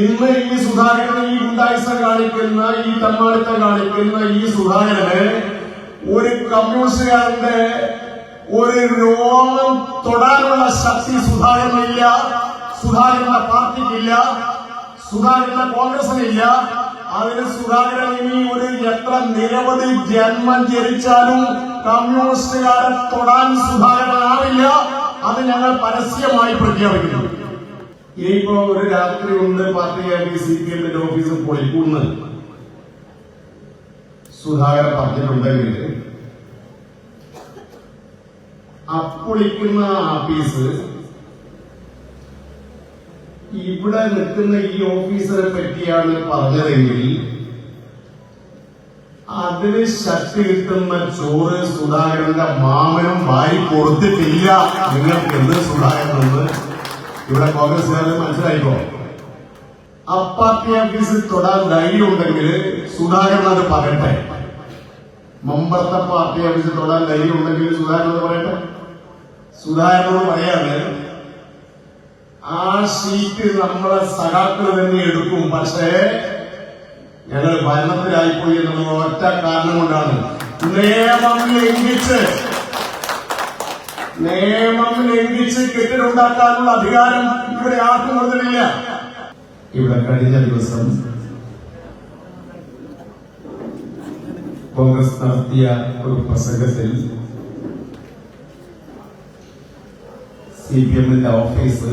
ഇന്ന് ഈ സുധാകരൻ ഈ ഗുണ്ടായിസം കാണിക്കുന്ന ഈ തമ്മാടിത്തം കാണിക്കുന്ന ഈ സുധാകരന് ഒരു കമ്മ്യൂണിസ്റ്റുകാരന്റെ ഒരു രോമം തൊടാനുള്ള ശക്തി സുധാകരനില്ല സുധാകരന്റെ പാർട്ടിക്കില്ല സുധാകരന്റെ കോൺഗ്രസിനില്ല. അതിന് സുധാകരൻ ഇനി ഒരു എത്ര നിരവധി ജന്മം ജനിച്ചാലും കമ്മ്യൂണിസ്റ്റുകാരെ തൊടാൻ സുധാകരനാവില്ല. അത് ഞങ്ങൾ പരസ്യമായി പ്രഖ്യാപിക്കുന്നു. ഇനിയിപ്പോ ഒരു രാത്രി ഒന്ന് പാർട്ടി സി പി എമ്മിന്റെ ഓഫീസ് പൊളിക്കുന്ന് സുധാകരൻ പറഞ്ഞിട്ടുണ്ടെങ്കിൽ അപ്പൊളിക്കുന്ന ആഫീസ് ഇവിടെ നിൽക്കുന്ന ഈ ഓഫീസറെ പറ്റിയാണ് പറഞ്ഞതെങ്കിൽ അതിന് ശക്തി കിട്ടുന്ന ചോറ് സുധാകരന്റെ മാമനും വാരി കൊടുത്തിട്ടില്ല. നിങ്ങൾക്ക് എന്ത് സുധാകരൻ എന്ന് ഇവിടെ കോൺഗ്രസ്സുകാരെ മനസ്സിലായിക്കോ? അപ്പാർട്ടി ഓഫീസിൽ തൊടാൻ ധൈര്യം ഉണ്ടെങ്കിൽ സുധാകരൻ അത് പറയട്ടെ. മുമ്പത്തെ പാർട്ടി ഓഫീസിൽ തൊടാൻ ധൈര്യം ഉണ്ടെങ്കിൽ സുധാകരൻ അത് പറയട്ടെ? സുധാകരനോട് പറയാണ് ആ സീറ്റ് നമ്മളെ സഖാക്കൾ തന്നെ എടുക്കും. പക്ഷേ ഞങ്ങൾ ഭരണത്തിലായിപ്പോയി എന്നുള്ള ഒറ്റ കാരണം കൊണ്ടാണ്. നിയമം ലംഘിച്ച് നിയമം ലംഘിച്ച് കെട്ടിടുണ്ടാക്കാനുള്ള അധികാരം ഇവിടെ ആർക്കും കൊടുത്തിട്ടില്ല ഇവിടെ കഴിഞ്ഞ ദിവസം കോൺഗ്രസ് നടത്തിയ ഒരു പ്രസംഗത്തിൽ സി പി എമ്മിന്റെ ഓഫീസ്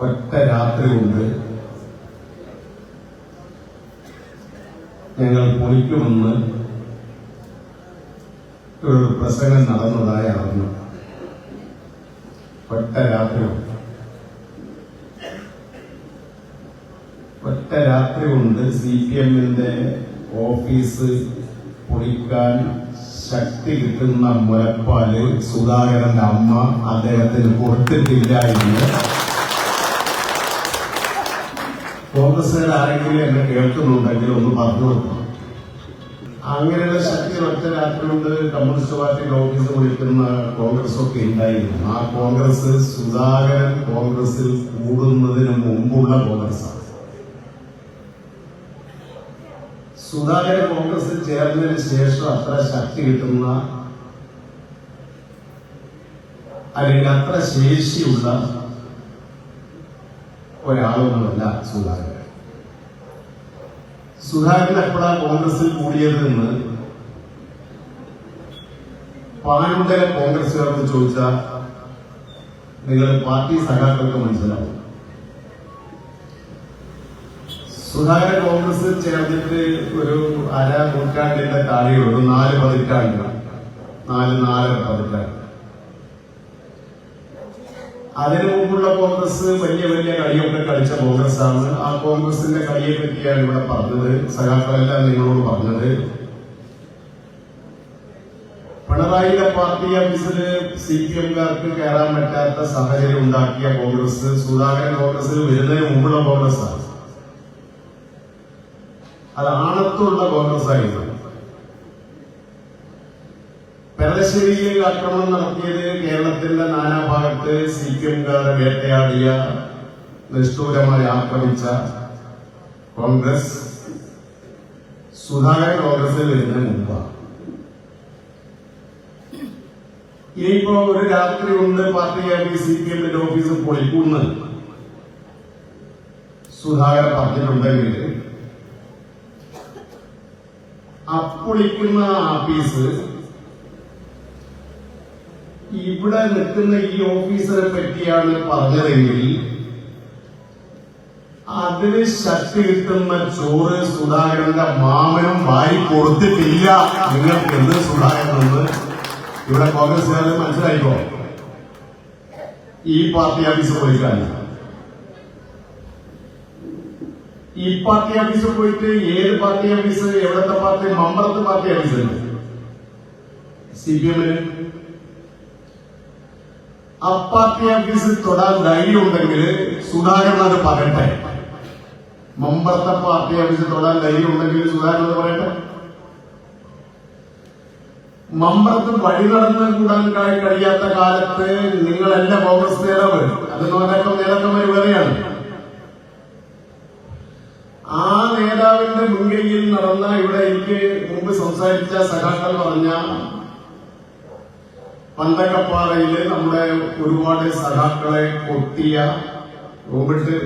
ഒറ്റ രാത്രി കൊണ്ട് ഞങ്ങൾ പൊളിക്കുമെന്ന് പ്രസംഗം നടന്നതായി അറിഞ്ഞു. ഒറ്റ രാത്രി. ഒറ്റ രാത്രി കൊണ്ട് സി പി എമ്മിന്റെ ഓഫീസ് പൊളിക്കാൻ ശക്തി കിട്ടുന്ന മുലപ്പാൽ സുധാകരന്റെ അമ്മ അദ്ദേഹത്തിന് കൊടുത്തിട്ടില്ല എന്ന്. ആരെങ്കിലും എന്നെ കേൾക്കുന്നുണ്ടെങ്കിൽ ഒന്ന് പറഞ്ഞു കൊടുക്കണം. അങ്ങനെയുള്ള ശക്തി ഒറ്റ രാത്രി കൊണ്ട് കമ്മ്യൂണിസ്റ്റ് പാർട്ടിയുടെ ഓഫീസ് വിളിക്കുന്ന കോൺഗ്രസ് ഒക്കെ ഉണ്ടായിരുന്നു. ആ കോൺഗ്രസ് സുധാകരൻ കോൺഗ്രസിൽ കൂടുന്നതിന് മുമ്പുള്ള കോൺഗ്രസ്സാണ്. സുധാകരൻ കോൺഗ്രസിൽ ചേർന്നതിന് ശേഷം അത്ര ശക്തി കിട്ടുന്ന അല്ലെങ്കിൽ അത്ര ശേഷിയുള്ള ഒരാളൊന്നുമല്ല സുധാകരൻ. സുധാകരൻ എപ്പോഴാണ് കോൺഗ്രസിൽ കൂടിയത് എന്ന് പാനുണ്ടല കോൺഗ്രസുകാരോട് ചോദിച്ചാൽ നിങ്ങൾ പാർട്ടി സഖാക്കൾക്ക് മനസ്സിലാവും സുധാകരൻ കോൺഗ്രസ് ചേർന്നിട്ട് ഒരു അര നൂറ്റാണ്ടിന്റെ താഴെയുള്ളൂ നാല് പതിറ്റാണ്ടാണ് നാല് നാലര പതിറ്റാണ്ട്. അതിനു മുമ്പുള്ള കോൺഗ്രസ് വലിയ വലിയ കളിയൊക്കെ കളിച്ച കോൺഗ്രസ് ആണ് ആ കോൺഗ്രസിന്റെ കളിയെ പറ്റിയാണ് ഇവിടെ പറഞ്ഞത്. സഖാക്കളെല്ലാം നിങ്ങളോട് പറഞ്ഞത്. പിണറായിയുടെ പാർട്ടി ഓഫീസിൽ സി പി എംകാർക്ക് കയറാൻ പറ്റാത്ത സാഹചര്യം ഉണ്ടാക്കിയ കോൺഗ്രസ് സുധാകരൻ കോൺഗ്രസിൽ വരുന്നതിന് മുമ്പുള്ള കോൺഗ്രസ് ആണ് അത് ആണത്തുള്ള കോൺഗ്രസ് ആയിരുന്നു പെരളശ്ശേരിയിൽ ആക്രമണം നടത്തിയത് കേരളത്തിന്റെ നാനാഭാഗത്ത് സി പി എംകാരെ വേട്ടയാടിയ നിഷ്ഠൂരമായി ആക്രമിച്ച കോൺഗ്രസ്. സുധാകരൻ കോൺഗ്രസിൽ വരുന്നതിന് മുമ്പാണ്. ഇനിയിപ്പോ ഒരു രാത്രി കൊണ്ട് പാർട്ടി സി പി എമ്മിന്റെ ഓഫീസ് പൊളിക്കുന്നു സുധാകരൻ പറഞ്ഞിട്ടുണ്ടെങ്കിൽ അപ്പൊളിക്കുന്ന ആഫീസ് ഇവിടെ നിൽക്കുന്ന ഈ ഓഫീസറെ പറ്റിയാണ് പറഞ്ഞതെങ്കിൽ അതിന് ശക്തി കിട്ടുന്ന ചോറ് സുധാകരന്റെ മാമനും വാരി കൊടുത്തിട്ടില്ല. നിങ്ങൾക്ക് എന്ത് സുധാകരനെന്ന് ഇവിടെ കോൺഗ്രസ്സുകാരെ മനസ്സിലായിക്കോ? ഈ പാർട്ടി ഓഫീസ് പോയിക്കാൻ ഈ പാർട്ടി ഓഫീസിൽ പോയിട്ട് ഏത് പാർട്ടി ഓഫീസ്? എവിടത്തെ പാർട്ടി? മമ്പറത്ത് പാർട്ടി ഓഫീസുണ്ട് സി പി എമ്മിന്. ആ പാർട്ടി ഓഫീസിൽ തൊടാൻ ധൈര്യം ഉണ്ടെങ്കിൽ സുധാകരൻ അത് പറയട്ടെ മമ്പത്തെ പാർട്ടി ഓഫീസിൽ തൊടാൻ ധൈര്യം ഉണ്ടെങ്കിൽ സുധാകരൻ അത് പറയട്ടെ. മമ്പർത്ത് വഴി നടന്ന് കൂടാൻ കഴിയാത്ത കാലത്ത് നിങ്ങൾ എന്റെ കോൺഗ്രസ് നേതാവ്. അത് നേതാക്കം നേതാക്കന്മാർ വേറെയാണ് ആ നേതാവിന്റെ മുൻകൈയിൽ നടന്ന ഇവിടെ എനിക്ക് മുമ്പ് സംസാരിച്ച സഖാക്കൾ പറഞ്ഞ പന്തക്കപ്പാറയിൽ നമ്മുടെ ഒരുപാട് സഖാക്കളെ കൊത്തിയ റോബിട്ട്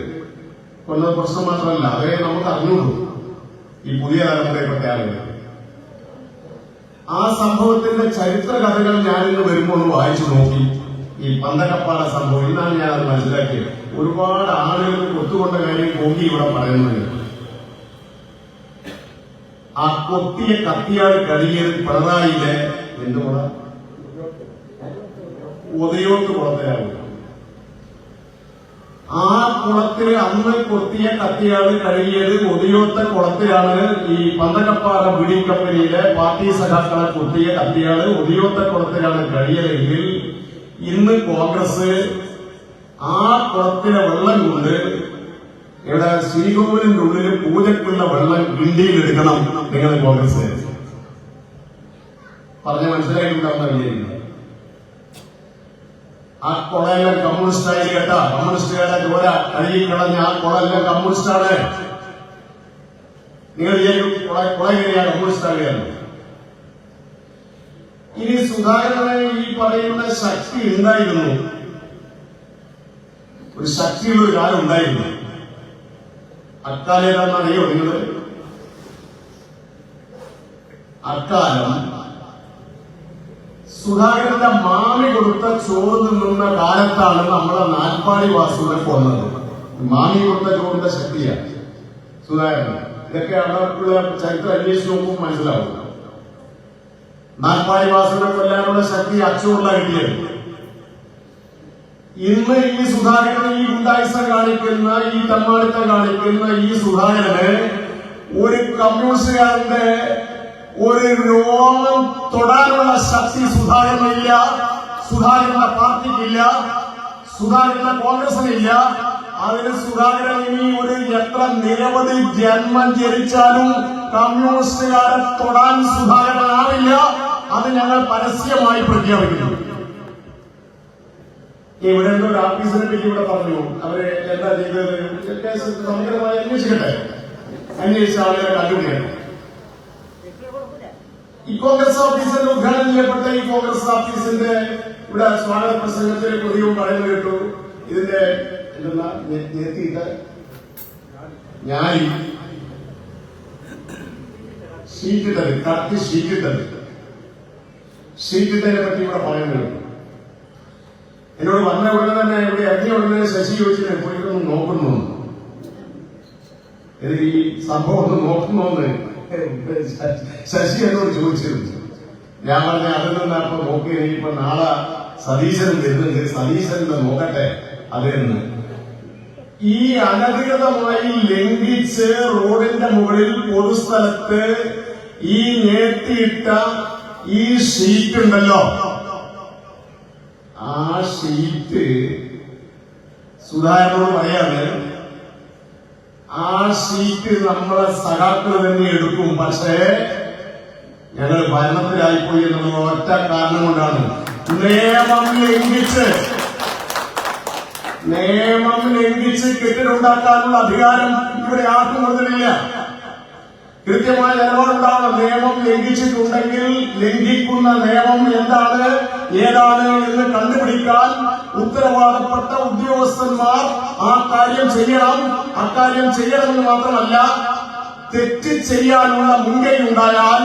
കൊന്ന പ്രശ്നം മാത്രമല്ല അവരെ നമുക്ക് അറിഞ്ഞുള്ളൂ ഈ പുതിയ തലമുറയിൽപ്പെട്ട ആളുകൾ ആ സംഭവത്തിന്റെ ചരിത്ര കഥകൾ ഞാനിന്ന് വരുമ്പോൾ വായിച്ചു നോക്കി. ഈ പന്തക്കപ്പാറ സംഭവം ഇന്നാണ് ഞാൻ അത് മനസ്സിലാക്കിയത്. ഒരുപാട് ആളുകൾ കൊത്തുകൊണ്ട കാര്യം കോങ്കി ഇവിടെ പറയുന്നുണ്ട്. ആ കൊത്തിയ കത്തിയാൽ കഴിയത് പിണറായിലെ എന്തുകൂടാ ഉദയോത്ത് കുളത്തിലാണ് ആ കുളത്തിൽ അന്ന് കൊത്തിയ കത്തിയാണ് കഴുകിയത് ഒതിയോത്ത കുളത്തിലാണ് ഈ പന്തകപ്പാറ ബിഡി കമ്പനിയിലെ പാർട്ടി സഖാക്കളെ കൊത്തിയ കത്തിയാണ് ഒതിയോത്ത കുളത്തിലാണ് കഴിയതെങ്കിൽ ഇന്ന് കോൺഗ്രസ് ആ കുളത്തിലെ വെള്ളം കൊണ്ട് ഇവിടെ ശ്രീകോവിലിന്റെ ഉള്ളിൽ പൂജക്കുള്ള വെള്ളം ഇന്ത്യയിൽ എടുക്കണം നിങ്ങൾ കോൺഗ്രസ്. പറഞ്ഞ മനസ്സിലായിട്ടുണ്ടാവുന്ന വിചാരിക്കുന്നത് ആ കൊളയെല്ലാം കമ്മ്യൂണിസ്റ്റ് ആയി കേട്ടാ. കമ്മ്യൂണിസ്റ്റുകാരെ ചോര കഴുകി കളഞ്ഞ ആ കുളമെല്ലാം കമ്മ്യൂണിസ്റ്റാണ്. നിങ്ങൾ കൊളയെങ്ങനെയാ കുള കുളയെങ്ങനെയാ കമ്മ്യൂണിസ്റ്റ് ആകുകയാണ് ഇനി സുധാകരന് ഈ പറയുന്ന ശക്തി ഉണ്ടായിരുന്നു ഒരു ശക്തിയുള്ള ഒരു കാലം ഉണ്ടായിരുന്നു. അക്കാലം ഏതാണെന്നറിയോ നിങ്ങൾ? അക്കാലം സുധാകരന്റെ മാമി കൊടുത്ത ചോറ് നിന്നുന്ന കാലത്താണ് നമ്മളെ നാൽപ്പാടി വാസുവിനെ കൊന്നത്. മാമി കൊടുത്ത ചോറിന്റെ ശക്തിയാണ് സുധാകരൻ ഇതൊക്കെ അവർക്കുള്ള ചരിത്രം അന്വേഷിച്ച് നോക്കുമ്പോൾ മനസ്സിലാവും. നാൽപ്പാടി വാസുവിനെ കൊല്ലാനുള്ള ശക്തി അച്ചുള്ള കിട്ടിയത്. ഇന്ന് ഈ സുധാകരൻ ഈ ഗുണ്ടായുസം കാണിക്കുന്ന ഈ തമ്മാടിത്തം കാണിക്കുന്ന ഈ സുധാകരന് ഒരു കമ്മ്യൂണിസ്റ്റുകാരന്റെ ഒരു രോമം തൊടാനുള്ള ശക്തി സുധാകരനില്ല സുധാകരന്റെ പാർട്ടിക്കില്ല സുധാകരന്റെ കോൺഗ്രസിനില്ല. അതിന് സുധാകരൻ ഇനി ഒരു എത്ര നിരവധി ജന്മം ജനിച്ചാലും കമ്മ്യൂണിസ്റ്റുകാരെ തൊടാൻ സുധാകരനാവില്ല അത് ഞങ്ങൾ പരസ്യമായി പ്രഖ്യാപിക്കുന്നു. ഇവിടെ എന്തോ ഒരു ആഫീസിനെ പറ്റി ഇവിടെ പറഞ്ഞു. അവർ എന്താ ചെയ്തത്? സമഗ്രമായി അന്വേഷിക്കട്ടെ? അന്വേഷിച്ച ആളുകളെ കണ്ടുപിടിക്കട്ടെ ഈ കോൺഗ്രസ് ഓഫീസിന്റെ ഉദ്ഘാടനം ചെയ്യപ്പെട്ട ഈ കോൺഗ്രസ് ഓഫീസിന്റെ ഇവിടെ സ്വാഗത പ്രസംഗത്തിൽ പുതിയും പറയുന്നത് കേട്ടു. ഇതിന്റെ എന്തെന്നാ ഞാൻ ഞാനി തരും കറക്റ്റ് തരും ഷീറ്റിട്ടതിനെ പറ്റി ഇവിടെ പറയുന്നത് എന്നോട് വന്ന ഉടനെ തന്നെ ഇവിടെ ഇറങ്ങിയ ഉടനെ ശശി ചോദിച്ചിട്ട് പോയിട്ടൊന്ന് നോക്കുന്നു. എനിക്ക് ഈ സംഭവം ഒന്ന് നോക്കുന്നോന്ന് ശശി എന്നോട് ചോദിച്ചിരുന്നു ഞാൻ പറഞ്ഞ അതിൽ ഇപ്പൊ നോക്കി ഇനിയിപ്പോ നാളെ സതീശൻ വരുന്നുണ്ട്. സതീശൻ നോക്കട്ടെ അതെന്ന്. ഈ അനധികൃതമായി ലംഘിച്ച് റോഡിന്റെ മുകളിൽ പൊതുസ്ഥലത്ത് ഈ നേട്ടിയിട്ട ഈ ഷീറ്റ് ഉണ്ടല്ലോ. ആ ഷീറ്റ് സുധാകരനോട് പറയാണ് ആ സീറ്റ് നമ്മളെ സഖാക്കൾ തന്നെ എടുക്കും. പക്ഷേ ഞങ്ങൾ ഭരണത്തിലായിപ്പോയി എന്നുള്ള ഒറ്റ കാരണം കൊണ്ടാണ്. നിയമം ലംഘിച്ച് നിയമം ലംഘിച്ച് കെട്ടിടുണ്ടാക്കാനുള്ള അധികാരം ഇവിടെ ആർക്കും കൊടുത്തിട്ടില്ല കൃത്യമായ നിലപാടെന്താണ് നിയമം ലംഘിച്ചിട്ടുണ്ടെങ്കിൽ ലംഘിക്കുന്ന നിയമം എന്താണ്? ഏതാണ് എന്ന് കണ്ടുപിടിക്കാൻ ഉത്തരവാദപ്പെട്ട ഉദ്യോഗസ്ഥന്മാർ ആ കാര്യം ചെയ്യണം. അക്കാര്യം ചെയ്യണമെന്ന് മാത്രമല്ല തെറ്റ് ചെയ്യാനുള്ള മുൻകൈ ഉണ്ടായാൽ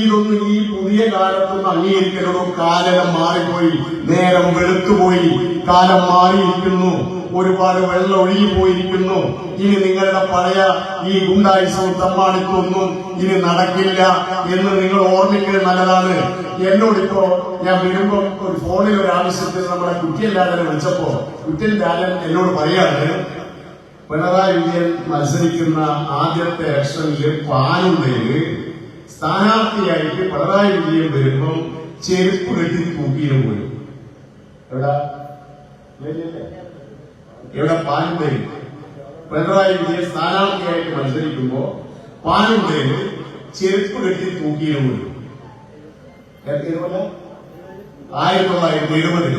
ഇതൊന്നും ഈ പുതിയ കാലത്തൊന്നും അംഗീകരിക്കരുതോ? കാലം മാറിപ്പോയി നേരം വെളുത്തുപോയി കാലം മാറിയിരിക്കുന്നു. ഒരുപാട് വെള്ളം ഒഴുകിപ്പോയിരിക്കുന്നു ഇനി നിങ്ങളുടെ പഴയ ഈ ഗുണ്ടായുസവും തമ്മാണിക്കൊന്നും ഇനി നടക്കില്ല എന്ന് നിങ്ങൾ ഓർമ്മിക്കുന്നത് നല്ലതാണ്. എന്നോടിപ്പോ ഞാൻ വരുമ്പോ ഒരു ഫോണിൽ ഒരു ആവശ്യത്തിൽ നമ്മുടെ കുറ്റിയൻ ലാലനെ വിളിച്ചപ്പോ കുറ്റിയൻ ലാലൻ എന്നോട് പറയാണ് പിണറായി വിജയൻ മത്സരിക്കുന്ന ആദ്യത്തെ ഇലക്ഷനിൽ പാനുണ്ടയിൽ സ്ഥാനാർത്ഥിയായിട്ട് പിണറായി വിജയൻ വരുമ്പം ചെരുപ്പ് കെട്ടി തൂക്കിയിലും പോലും. എവിടെ? ഇവിടെ പാനുണ്ടയിൽ പിണറായി വിജയൻ സ്ഥാനാർത്ഥിയായിട്ട് മത്സരിക്കുമ്പോ പാനുണ്ടയിൽ ചെരുപ്പ് കെട്ടി തൂക്കിയും പോലും ഏതുപോലെ ആയിരത്തി തൊള്ളായിരത്തി എഴുപതിൽ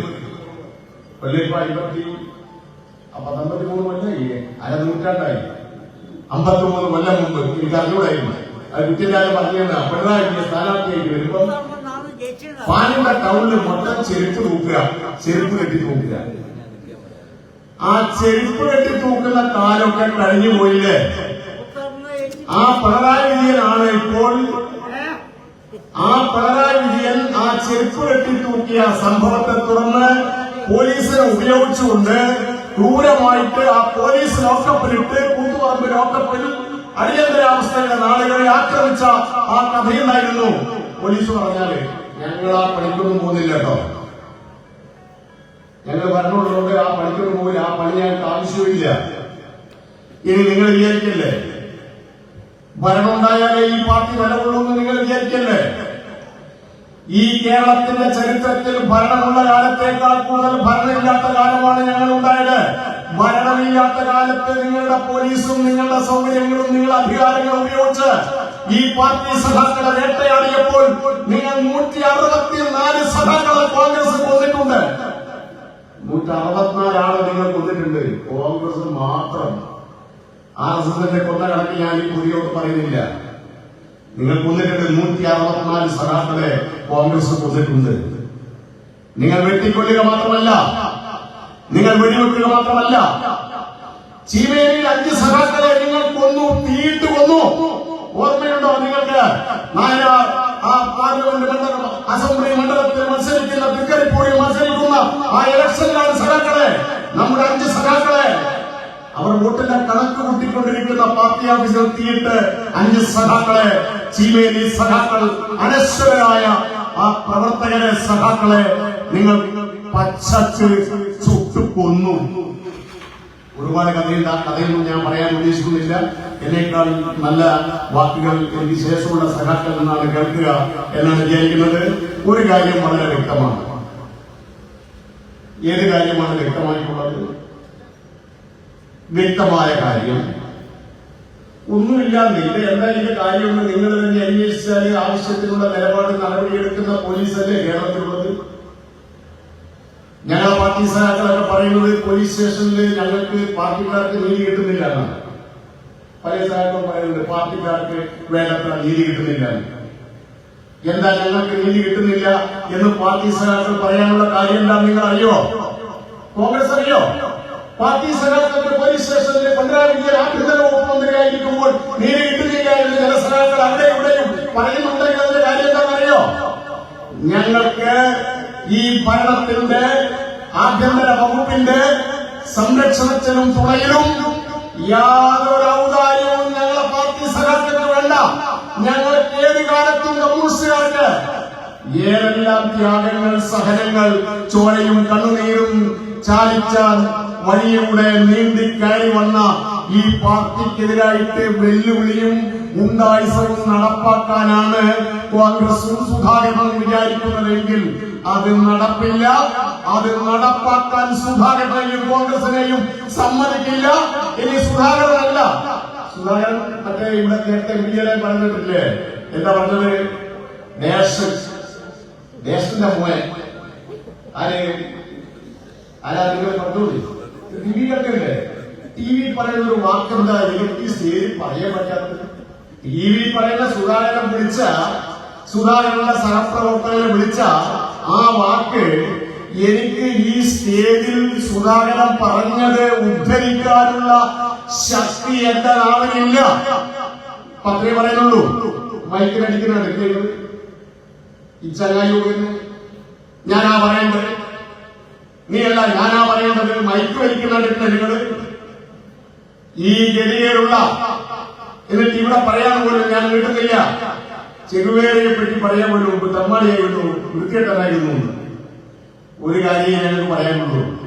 കൊല്ലിപ്പ അമ്പത്തി പത്തൊമ്പത്തി മൂന്ന് കൊല്ലമായില്ലേ അര നൂറ്റാണ്ടായി. അമ്പത്തി മൂന്ന് കൊല്ലം മുമ്പ് എനിക്ക് അറിഞ്ഞൂടായിരുന്നു അത് കുറ്റിക്കാരൻ പറഞ്ഞത് പിണറായി വിജയൻ സ്ഥാനാർത്ഥിയായിട്ട് വരുമ്പോ പാലൂടെ ടൗണിൽ മൊത്തം ചെരുപ്പ് തൂക്കുക ചെരുപ്പ് കെട്ടി തൂക്കുക. ആ ചെരുപ്പ് കെട്ടി തൂക്കുന്ന കാലൊക്കെ കഴിഞ്ഞു പോയില്ലേ? ആ പിണറായി വിജയനാണ് ഇപ്പോൾ ആ പിണറായി വിജയൻ ആ ചെരുപ്പ് കെട്ടി തൂക്കിയ സംഭവത്തെ തുടർന്ന് പോലീസിനെ ഉപയോഗിച്ചുകൊണ്ട് ക്രൂരമായിട്ട് ആ പോലീസ് ലോക്കപ്പിലിട്ട് കൂത്തുപറമ്പ് ലോക്കപ്പിൽ അടിയന്തരാവസ്ഥയുടെ നാളുകളെ ആക്രമിച്ച ആ കഥയുണ്ടായിരുന്നു. പോലീസ് പറഞ്ഞാൽ ഞങ്ങൾ ആ പണിക്കൊന്നും പോകുന്നില്ല കേട്ടോ. ഞങ്ങൾ ഭരണമുള്ളതുകൊണ്ട് ആ പണിക്കൊന്നും പോയി ആ പണി ഞങ്ങൾക്ക് ആവശ്യമില്ല ഇനി നിങ്ങൾ വിചാരിക്കല്ലേ? ഭരണമുണ്ടായാലേ ഈ പാർട്ടി നിലകൊള്ളൂ എന്ന് നിങ്ങൾ വിചാരിക്കല്ലേ? ഈ കേരളത്തിന്റെ ചരിത്രത്തിൽ ഭരണമുള്ള കാലത്തേക്കാൾ കൂടുതൽ ഭരണമില്ലാത്ത കാലമാണ് ഞങ്ങൾ ഉണ്ടായത് ഭരണമില്ലാത്ത കാലത്ത് നിങ്ങളുടെ പോലീസും നിങ്ങളുടെ സൗകര്യങ്ങളും നിങ്ങളുടെ അധികാരങ്ങളും ഉപയോഗിച്ച് ഈ പാർട്ടി സഭാക്കളെ വേട്ടയാടിയപ്പോൾ നിങ്ങൾ നൂറ്റി അറുപത്തിനാല് സഭാക്കളെ കോൺഗ്രസ് കൊന്നിട്ടുണ്ട് നൂറ്റി അറുപത്തിനാലാണ് നിങ്ങൾ കൊന്നിട്ടുണ്ട്. കോൺഗ്രസ് മാത്രം ആർ എസ് എസിന്റെ കൊന്ന കണക്ക് ഞാൻ ഈ പുതിയോട് പറയുന്നില്ല. നിങ്ങൾ കൊന്നിട്ടുണ്ട് നൂറ്റി അറുപത്തിനാല് സഖാക്കളെ കോൺഗ്രസ് കൊന്നിട്ടുണ്ട്. നിങ്ങൾ വെട്ടിക്കൊല്ലുക മാത്രമല്ല നിങ്ങൾ വെടിവെക്കുക മാത്രമല്ല ചീമേരിയിൽ അഞ്ച് സഖാക്കളെ നിങ്ങൾ കൊന്നു തീയിട്ട് കൊന്നു. ഓർമ്മയുണ്ടോ നിങ്ങൾക്ക്? നായനാർ ആ പാർലമെന്റ് മണ്ഡലം അസംബ്ലി മണ്ഡലത്തിൽ മത്സരിക്കുന്ന തിക്കരിപ്പൂരിൽ മത്സരിക്കുന്ന ആ ഇലക്ഷനിലാണ് സഖാക്കളെ നമ്മുടെ അഞ്ച് സഖാക്കളെ. അവർ വോട്ടിന്റെ കണക്ക് കൂട്ടിക്കൊണ്ടിരിക്കുന്ന പാർട്ടി ഓഫീസിൽ എത്തിയിട്ട് അഞ്ച് സഖാക്കളെ ചീമേലി സഖാക്കൾ അനശ്വരായ ആ പ്രവർത്തകരെ സഖാക്കളെ നിങ്ങൾ പച്ച ചുട്ടു കൊന്നു ഒരുപാട് കഥയിൽ കഥയൊന്നും ഞാൻ പറയാൻ ഉദ്ദേശിക്കുന്നില്ല. എന്നേക്കാൾ നല്ല വാക്കുകൾ എനിക്ക് ശേഷമുള്ള സഹാക്കൾ നിന്നാണ് കേൾക്കുക എന്നാണ് വിചാരിക്കുന്നത്. ഒരു കാര്യം വളരെ വ്യക്തമാണ്. ഏത് കാര്യമാണ് വ്യക്തമായിട്ടുള്ളത്? വ്യക്തമായ കാര്യം. ഒന്നുമില്ല എന്താ ഇതിന്റെ കാര്യമെന്ന് നിങ്ങൾ തന്നെ അന്വേഷിച്ചാൽ ആവശ്യത്തിനുള്ള നിലപാട് നടപടിയെടുക്കുന്ന പോലീസല്ലേ കേരളത്തിലുള്ളത്? ഞങ്ങളെ പാർട്ടി സഹാക്കളൊക്കെ പറയുന്നത് പോലീസ് സ്റ്റേഷനിൽ ഞങ്ങൾക്ക് പാർട്ടിക്കാർക്ക് നീതി കിട്ടുന്നില്ല എന്നാണ്. പല സഹാക്കളും പറയുന്നത് പാർട്ടിക്കാർക്ക് വേണ്ടത്ര നീതി കിട്ടുന്നില്ല എന്താ ഞങ്ങൾക്ക് നീതി കിട്ടുന്നില്ല എന്ന് പാർട്ടി സഹാക്കൾ പറയാനുള്ള കാര്യം എന്താ നിങ്ങൾ അറിയോ? കോൺഗ്രസ് അറിയോ? പാർട്ടി സഹാക്കൾക്ക് പോലീസ് സ്റ്റേഷനിൽ പിണറായി വിജയൻ ആഭ്യന്തര വകുപ്പ് മന്ത്രിയായിരിക്കുമ്പോൾ നീതി കിട്ടുന്നില്ല എന്ന് ചില സഹാക്കൾ അവിടെ ഇവിടെയും പറയുന്നുണ്ടെങ്കിൽ അതിന്റെ കാര്യം എന്താണെന്നറിയോ? ഞങ്ങൾക്ക് ഈ ഭരണത്തിന്റെ ആഭ്യന്തര വകുപ്പിന്റെ സംരക്ഷണത്തിനും തുണയിലും യാതൊരു ഔദാര്യവും ഞങ്ങളെ പാർട്ടി സഹായത്തിന് വേണ്ട. ഞങ്ങൾക്ക് ഏത് കാലത്തും കമ്മ്യൂണിസ്റ്റുകാർക്ക് ഏതെല്ലാം ത്യാഗങ്ങൾ സഹനങ്ങൾ ചോരയും കണ്ണുനീരും ചാലിച്ച വഴിയിലൂടെ നീന്തി കയറി വന്ന ഈ പാർട്ടിക്കെതിരായിട്ട് വെല്ലുവിളിയും ഉണ്ടായിസവും നടപ്പാക്കാനാണ് കോൺഗ്രസും സുധാകരനും വിചാരിക്കുന്നതെങ്കിൽ അത് നടപ്പില്ല അത് നടപ്പാക്കാൻ സുധാകരനെയും കോൺഗ്രസിനെയും സമ്മതിക്കില്ല. ഇനി സുധാകരനല്ല. സുധാകരൻ മറ്റേ ഇവിടെ നേരത്തെ മീഡിയയിലെ പറഞ്ഞിട്ടില്ലേ? എന്താ പറഞ്ഞത്? നേഷൻ നേഷന്റെ മോനെ. ആരെ? ആരാ നിങ്ങൾ പറഞ്ഞോളൂ? ടി വി കേൾക്കല്ലേ ടി വി പറയുന്ന ഒരു വാക്കെന്താ? എനിക്ക് ഈ സ്റ്റേജിൽ പറയാൻ പറ്റാത്തത്. ടി വി പറയുന്ന സുധാകരനെ വിളിച്ച സുധാകരന്റെ സഹപ്രവർത്തകരെ വിളിച്ച ആ വാക്ക് എനിക്ക് ഈ സ്റ്റേജിൽ സുധാകരൻ പറഞ്ഞത് ഉദ്ധരിക്കാനുള്ള ശക്തി എന്റെ നാവിനില്ല പത്രേ പറയുന്നുള്ളൂ. മൈക്കിനടിക്കുന്ന എടുക്കുന്നത് ഈ ഞാനാ പറയേണ്ടത്? നീയല്ല ഞാനാ പറയേണ്ടത്? മൈക്ക് വലിക്കുന്നുണ്ട് നിങ്ങൾ. ഈ ഗതികേടുള്ള എന്നിട്ട് ഇവിടെ പറയാൻ പോലും ഞാൻ കിട്ടുന്നില്ല ചെറുവേറിയെ പറ്റി പറയാൻ പോലും മുമ്പ് തമ്മാടിയായിരുന്നു വൃത്തികെട്ടനായിരുന്നു എന്ന്. ഒരു കാര്യം ഞങ്ങൾക്ക് പറയാനുള്ളൂ.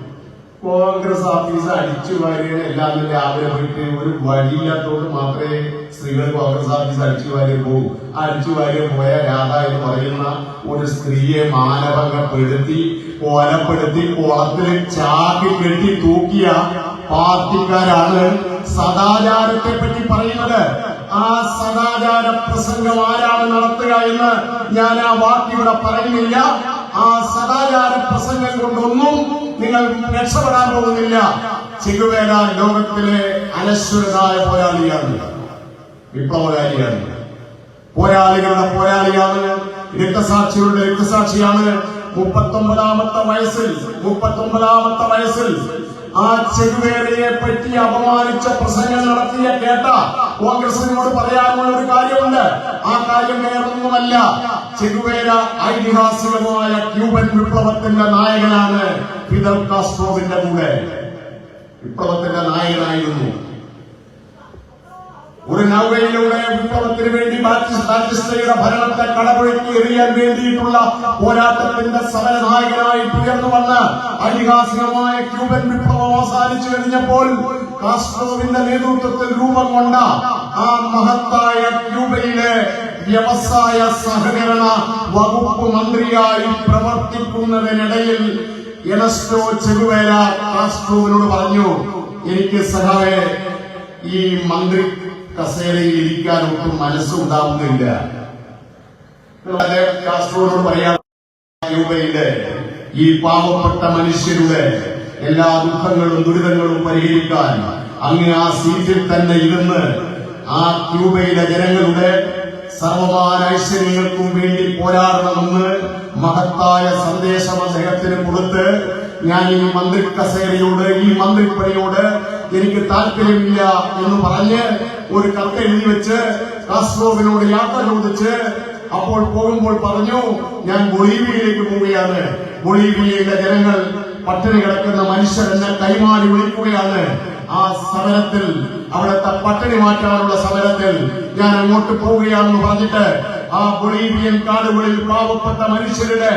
കോൺഗ്രസ് ഓഫീസ് അടിച്ചു വാരിയത് എല്ലാം തന്നെ ആഗ്രഹമായിട്ട് ഒരു വഴിയില്ലാത്തതുകൊണ്ട് മാത്രമേ സ്ത്രീകൾ കോൺഗ്രസ് ഓഫീസ് അടിച്ചു വാരി പോകും. അടിച്ചു വാരി പോയ രാധ എന്ന് പറയുന്ന ഒരു സ്ത്രീയെ മാനഭംഗപ്പെടുത്തി കൊലപ്പെടുത്തി കുളത്തിൽ ചാക്കി കെട്ടി തൂക്കിയ പാർട്ടിക്കാരാണ് സദാചാരത്തെ പറ്റി പറയുന്നത്. ആ സദാചാര പ്രസംഗം ആരാണ് നടത്തുക എന്ന് ഞാൻ ആ വാക്കിവിടെ പറയുന്നില്ല. ആ സദാചാര പ്രസംഗം കൊണ്ടൊന്നും നിങ്ങൾ രക്ഷപ്പെടാൻ പോകുന്നില്ല. ചെകുവേല ലോകത്തിലെ അനശ്വരനായ പോരാളിയാണ്. വിപ്ലവകാരിയാണ്. പോരാളികളുടെ പോരാളിയാണ്. രക്തസാക്ഷികളുടെ രക്തസാക്ഷിയാണ്. മുപ്പത്തൊമ്പതാമത്തെ വയസ്സിൽ മുപ്പത്തൊമ്പതാമത്തെ വയസ്സിൽ ആ ചെകുവേരയെ പറ്റി അപമാനിച്ച പ്രസംഗം നടത്തിയ കേട്ട കോൺഗ്രസിനോട് പറയാനുള്ള ഒരു കാര്യമുണ്ട്. ആ കാര്യം വേറൊന്നുമല്ല. ചെറുവേല ഐതിഹാസികമായ ക്യൂബൻ വിപ്ലവത്തിന്റെ നായകനാണ് ഫിദൽ കാസ്ട്രോവിന്റെ കൂടെ. വിപ്ലവത്തിന്റെ നായകനായിരുന്നു. ഒരു നൗകയിലൂടെ വിപ്ലവത്തിന് വേണ്ടി ബാറ്റിസ്- ബാറ്റിസ്റ്റയുടെ ഭരണത്തെ കടപുഴക്കി എറിയാൻ വേണ്ടിയിട്ടുള്ള പോരാട്ടത്തിന്റെ സമരനായകനായി ഉയർന്നു വന്ന് ഐതിഹാസികമായ ക്യൂബൻ വിപ്ലവം അവസാനിച്ചു കഴിഞ്ഞപ്പോൾ കാസ്ട്രോവിന്റെ നേതൃത്വത്തിൽ രൂപം കൊണ്ട ആ മഹത്തായ ക്യൂബയിലെ വ്യവസായ സഹകരണ വകുപ്പ് മന്ത്രിയായി പ്രവർത്തിക്കുന്നതിനിടയിൽ എനസ്റ്റോ ചെറുവേല കാസ്ട്രോവിനോട് പറഞ്ഞു എനിക്ക് സഹായ ഈ മന്ത്രി കസേരയിൽ ഇരിക്കാൻ ഒട്ടും മനസ്സുണ്ടാവുന്നില്ല. കാസ്ട്രോനോട് പറയാം ക്യൂബയിലെ ഈ പാവപ്പെട്ട മനുഷ്യരുടെ എല്ലാ ദുഃഖങ്ങളും ദുരിതങ്ങളും പരിഹരിക്കാൻ അങ്ങ് ആ സീറ്റിൽ തന്നെ ഇരുന്ന് ആ ക്യൂബയിലെ ജനങ്ങളുടെ സർവമാന ഐശ്വര്യങ്ങൾക്കും വേണ്ടി പോരാടണമെന്ന് മഹത്തായ സന്ദേശം അദ്ദേഹത്തിന് കൊടുത്ത് ഞാൻ ഈ മന്ത്രി കസേരയോട് ഈ മന്ത്രിപ്പണിയോട് എനിക്ക് താല്പര്യമില്ല എന്ന് പറഞ്ഞ് ഒരു കത്ത് എഴുതി വെച്ച് കാസ്ട്രോവിനോട് യാത്ര ചോദിച്ച് അപ്പോൾ പോകുമ്പോൾ പറഞ്ഞു ഞാൻ ബൊളീവിയയിലേക്ക് പോവുകയാണ്. ബൊളീവിയയിലെ ജനങ്ങൾ പട്ടിണി കിടക്കുന്ന മനുഷ്യർ എന്നെ കൈമാറി വിളിക്കുകയാണ്. ആ സമരത്തിൽ അവിടുത്തെ പട്ടിണി മാറ്റാനുള്ള സമരത്തിൽ ഞാൻ അങ്ങോട്ട് പോവുകയാണെന്ന് പറഞ്ഞിട്ട് ആ ബൊളീവിയൻ കാടുകളിൽ പാവപ്പെട്ട മനുഷ്യരുടെ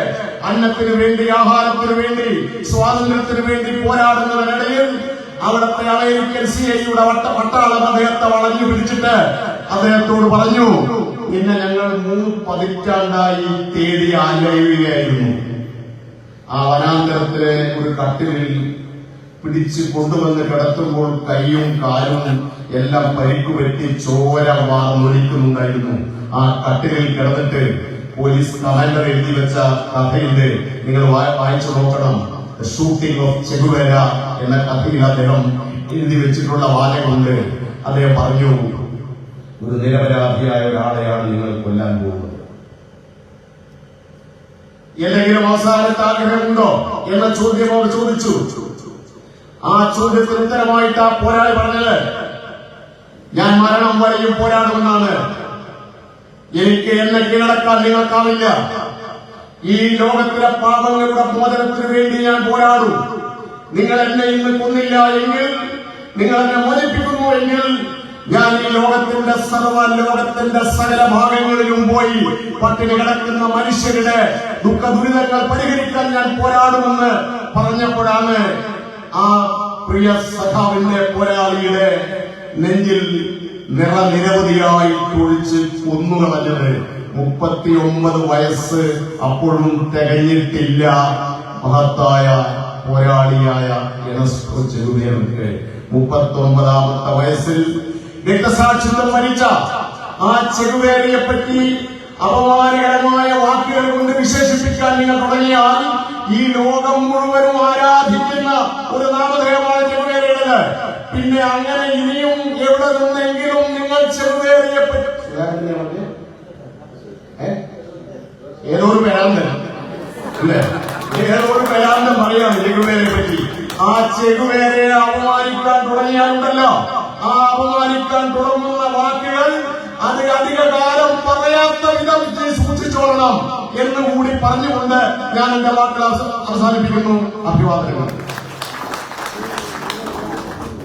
അന്നത്തിന് വേണ്ടി ആഹാരത്തിന് വേണ്ടി സ്വാതന്ത്ര്യത്തിന് വേണ്ടി പോരാടുന്നവരിടയിൽ അവിടുത്തെ അമേരിക്കൻ സി ഐയുടെ വട്ട പട്ടാളം അദ്ദേഹത്തെ വളഞ്ഞു പിടിച്ചിട്ട് അദ്ദേഹത്തോട് പറഞ്ഞു നിന്നെ ഞങ്ങൾ മൂന്ന് പതിറ്റാണ്ടായി തേടി ആലയുകയായിരുന്നു ആ വനാന്തരത്തിലെ ഒരു കട്ടിലിൽ പിടിച്ച് കൊണ്ടുവന്ന് കിടത്തുമ്പോൾ കൈയും കാലും എല്ലാം പരിക്കു പറ്റി ചോര വാർന്നൊലിക്കുന്നുണ്ടായിരുന്നു. ആ കട്ടിലിൽ കിടന്നിട്ട് പോലീസ് കമാൻഡർ എഴുതി വെച്ച കഥയുണ്ട് നിങ്ങൾ വായിച്ചു നോക്കണം. ഷൂട്ടിംഗ് ഓഫ് ചെഗുവേര എന്ന കഥയിൽ അദ്ദേഹം എഴുതി വെച്ചിട്ടുള്ള വാചകമുണ്ട്. അദ്ദേഹം പറഞ്ഞു ഒരു നിരപരാധിയായ ഒരാളെയാണ് നിങ്ങൾ കൊല്ലാൻ പോകുന്നത്. എന്തെങ്കിലും അവസാനത്തെ ആഗ്രഹമുണ്ടോ? എന്ന ചോദ്യം അവർ ചോദിച്ചു. ആ ചോദ്യത്തിന് ഉത്തരമായിട്ട് ആ പോരാളി പറഞ്ഞത്. ഞാൻ മരണം വരെയും പോരാടുമെന്നാണ്. എനിക്ക് എന്നെ കീഴടക്കാൻ നിങ്ങൾക്കാവില്ല. ഈ ലോകത്തിലെ പാപങ്ങളുടെ മോചനത്തിന് വേണ്ടി ഞാൻ പോരാടും. നിങ്ങൾ എന്നെ ഇന്ന് കൊന്നില്ല എങ്കിൽ നിങ്ങൾ എന്നെ മോചിപ്പിക്കുന്നു എങ്കിൽ ഞാൻ ഈ ലോകത്തിന്റെ സർവ ലോകത്തിന്റെ സകല ഭാഗങ്ങളിലും പോയി പട്ടിണി കിടക്കുന്ന മനുഷ്യരുടെ ദുഃഖ ദുരിതങ്ങൾ പരിഹരിക്കാൻ ഞാൻ പോരാടുമെന്ന് പറഞ്ഞപ്പോഴാണ് ആ പ്രിയ സഖാവിന്റെ പോരാളിയുടെ നെഞ്ചിൽ നിറനിരവധിയായി കുഴിച്ച് കൊന്നുകളഞ്ഞത് മുപ്പത്തിയൊമ്പത് വയസ്സ് അപ്പോഴും തികഞ്ഞിട്ടില്ല. മഹത്തായ പോരാളിയായ യുനെസ്കോ ചെറുതേർക്ക് മുപ്പത്തൊമ്പതാമത്തെ വയസ്സിൽ രക്തസാക്ഷിത്വം മരിച്ച ആ ചെറുവേരയെ പറ്റി അപമാനകരമായ വാക്കുകൾ കൊണ്ട് വിശേഷിപ്പിക്കാൻ നിങ്ങൾ തുടങ്ങിയാൽ ഈ ലോകം മുഴുവനും ആരാധിക്കുന്ന ഒരു നാമധേയമായ ചെറുവേരയുടേത് പിന്നെ അങ്ങനെ ഇനിയും എവിടെ നിന്നെങ്കിലും നിങ്ങൾ? ഏതോ ഒരു പേരാന്തൻ അല്ലേ? ഒരു പേരാന്തൻ പറയാം ചെകുവേരെ പറ്റി ആ ചെകുവേരെ അപമാനിക്കാൻ തുടങ്ങിയാലുണ്ടല്ലോ. ആ അപമാനിക്കാൻ തുടങ്ങുന്ന വാക്കുകൾ അത് അധിക കാലം പറയാത്ത വിധം സൂക്ഷിച്ചോളണം എന്ന് കൂടി പറഞ്ഞുകൊണ്ട് ഞാൻ എന്റെ വാക്കുകൾ അവസാനിപ്പിക്കുന്നു. അഭിവാദനങ്ങൾ.